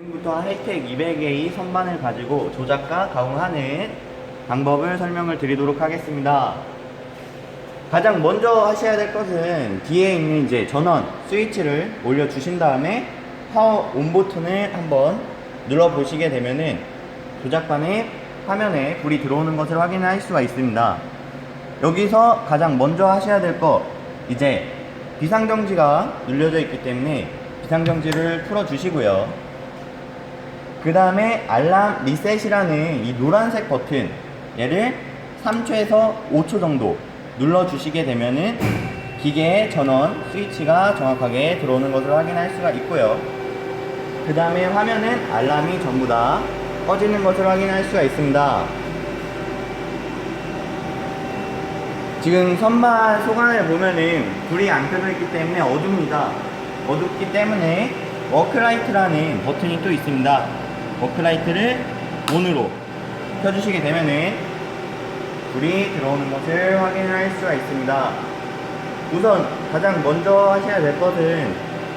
지금부터 하이텍 200A 선반을 가지고 조작과 가공하는 방법을 설명을 드리도록 하겠습니다. 가장 먼저 하셔야 될 것은 뒤에 있는 이제 전원 스위치를 올려 주신 다음에 파워 온 버튼을 한번 눌러 보시게 되면은 조작반의 화면에 불이 들어오는 것을 확인할 수가 있습니다. 여기서 가장 먼저 하셔야 될 것 이제 비상정지가 눌려져 있기 때문에 비상정지를 풀어 주시고요. 그 다음에 알람 리셋이라는 이 노란색 버튼 얘를 3초에서 5초 정도 눌러 주시게 되면은 기계의 전원 스위치가 정확하게 들어오는 것을 확인할 수가 있고요. 그 다음에 화면은 알람이 전부 다 꺼지는 것을 확인할 수가 있습니다. 지금 선반 소관을 보면은 불이 안 켜져 있기 때문에 어둡니다. 어둡기 때문에 워크라이트라는 버튼이 또 있습니다. 워크라이트를 온으로 켜주시게 되면은 불이 들어오는 것을 확인할 수가 있습니다. 우선 가장 먼저 하셔야 될 것은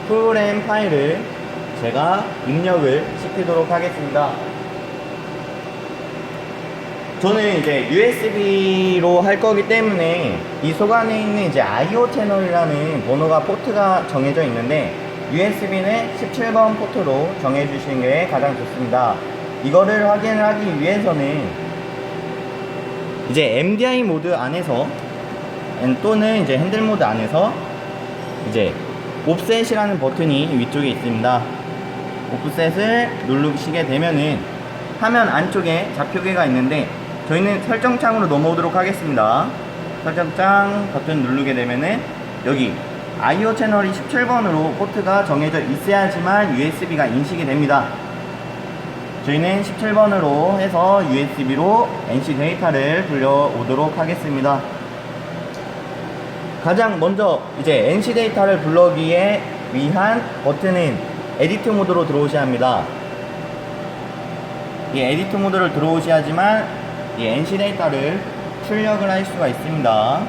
프로그램 파일을 제가 입력을 시키도록 하겠습니다. 저는 이제 USB로 할 거기 때문에 이 속 안에 있는 이제 IO 채널이라는 번호가 포트가 정해져 있는데 USB는 17번 포트로 정해 주시는 게 가장 좋습니다. 이거를 확인을 하기 위해서는 이제 MDI 모드 안에서 또는 이제 핸들 모드 안에서 이제 옵셋이라는 버튼이 위쪽에 있습니다. 옵셋을 누르시게 되면은 화면 안쪽에 좌표계가 있는데 저희는 설정창으로 넘어오도록 하겠습니다. 설정창 버튼 누르게 되면은 여기 IO 채널이 17번으로 포트가 정해져 있어야지만 USB가 인식이 됩니다. 저희는 17번으로 해서 USB로 NC 데이터를 불려오도록 하겠습니다. 가장 먼저 이제 NC 데이터를 불러오기에 위한 버튼은 에디트 모드로 들어오셔야 합니다. 이 에디트 모드를 들어오셔야지만 이 NC 데이터를 출력을 할 수가 있습니다.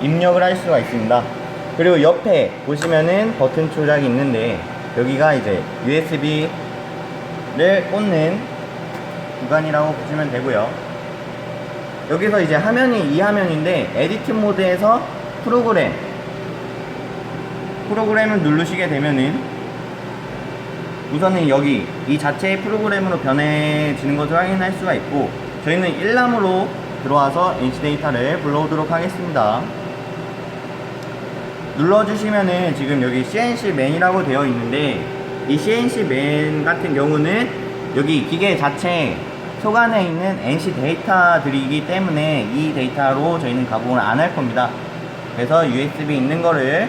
입력을 할 수가 있습니다. 그리고 옆에 보시면은 버튼 조작이 있는데 여기가 이제 USB를 꽂는 구간이라고 보시면 되고요. 여기서 이제 화면이 이 화면인데 에디트 모드에서 프로그램 프로그램을 누르시게 되면은 우선은 여기 이 자체의 프로그램으로 변해지는 것을 확인할 수가 있고 저희는 1람으로 들어와서 NC 데이터를 불러오도록 하겠습니다. 눌러주시면은 지금 여기 CNC 맨이라고 되어 있는데 이 CNC 맨 같은 경우는 여기 기계 자체 속 안에 있는 NC 데이터들이기 때문에 이 데이터로 저희는 가공을 안 할 겁니다. 그래서 USB 있는 거를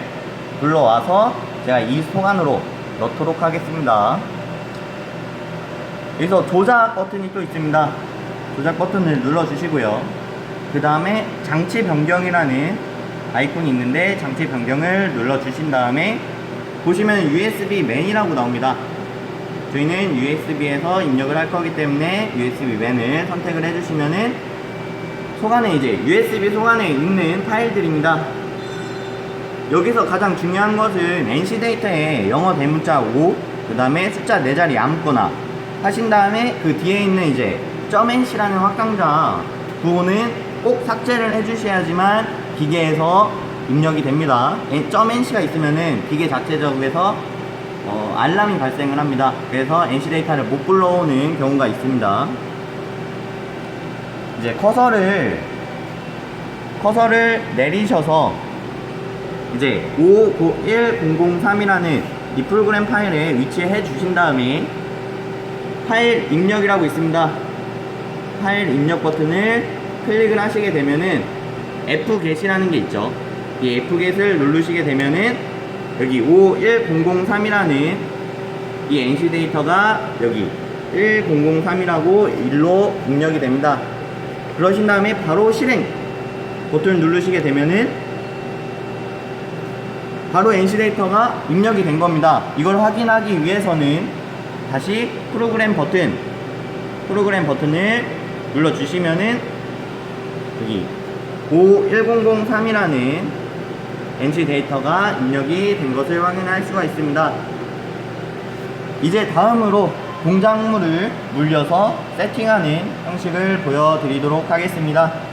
불러와서 제가 이속 안으로 넣도록 하겠습니다. 여기서 조작 버튼이 또 있습니다. 조작 버튼을 눌러주시고요. 그 다음에 장치 변경이라는 아이콘이 있는데 장치 변경을 눌러 주신 다음에 보시면 USB 맨이라고 나옵니다. 저희는 USB에서 입력을 할 거기 때문에 USB 맨을 선택을 해주시면은 속 안에 이제 USB 속 안에 있는 파일들입니다. 여기서 가장 중요한 것은 NC 데이터에 영어 대문자 5, 그 다음에 숫자 4자리 아무거나 하신 다음에 그 뒤에 있는 이제 .nc라는 확장자 부호는 꼭 삭제를 해주셔야지만 기계에서 입력이 됩니다. .nc가 있으면은 기계 자체적에서 어, 알람이 발생을 합니다. 그래서 NC 데이터를 못 불러오는 경우가 있습니다. 이제 커서를 커서를 내리셔서 이제 51003이라는 이 프로그램 파일에 위치해 주신 다음에 파일 입력이라고 있습니다. 파일 입력 버튼을 클릭을 하시게 되면은 Fget이라는 게 있죠. 이 Fget을 누르시게 되면은 여기 51003이라는 이 NC 데이터가 여기 1003이라고 일로 입력이 됩니다. 그러신 다음에 바로 실행 버튼을 누르시게 되면은 바로 NC 데이터가 입력이 된 겁니다. 이걸 확인하기 위해서는 다시 프로그램 버튼, 프로그램 버튼을 눌러 주시면은 여기 51003이라는 NC 데이터가 입력이 된 것을 확인할 수가 있습니다. 이제 다음으로 동작물을 물려서 세팅하는 형식을 보여드리도록 하겠습니다.